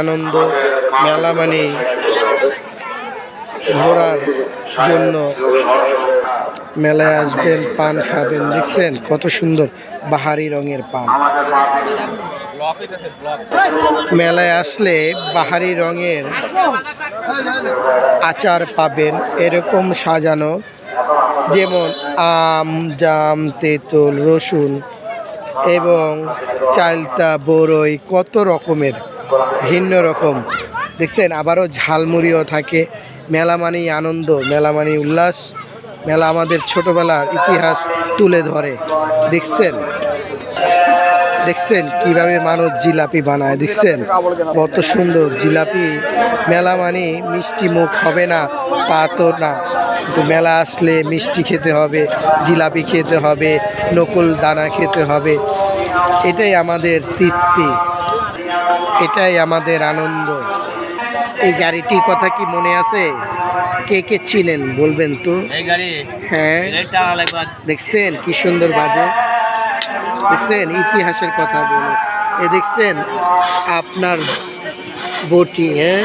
আনন্দ মেলা মানে ঘোরার জন্য মেলায় আসবেন, পান খাবেন, দেখছেন কত সুন্দর বাহারি রঙের পান। মেলায় আসলে বাহারি রঙের আচার পাবেন, এরকম সাজানো, যেমন আম, জাম, তেঁতুল, রসুন এবং চালতা, বরই, কত রকমের। ভিন্ন রকম। দেখছেন, আবারও ঝালমুড়িও থাকে। মেলা মানেই আনন্দ মেলা মানেই উল্লাস। মেলা আমাদের ছোটবেলার ইতিহাস তুলে ধরে। দেখছেন? দেখছেন কীভাবে মানুষ জিলাপি বানায়, দেখছেন? কত সুন্দর জিলাপি। মেলা মানে মিষ্টি মুখ হবে না, তা তো না। কিন্তু মেলা আসলে মিষ্টি খেতে হবে, জিলাপি খেতে হবে, নকুল দানা খেতে হবে। এটাই আমাদের তৃপ্তি। এটাই আমাদের আনন্দ। এই গাড়িটির কথা কি মনে আছে? কে কে ছিলেন বলবেন তো? হ্যাঁ। দেখছেন কি সুন্দর বাজে? দেখছেন ইতিহাসের কথা বলে। এ দেখছেন আপনার বটি হ্যাঁ?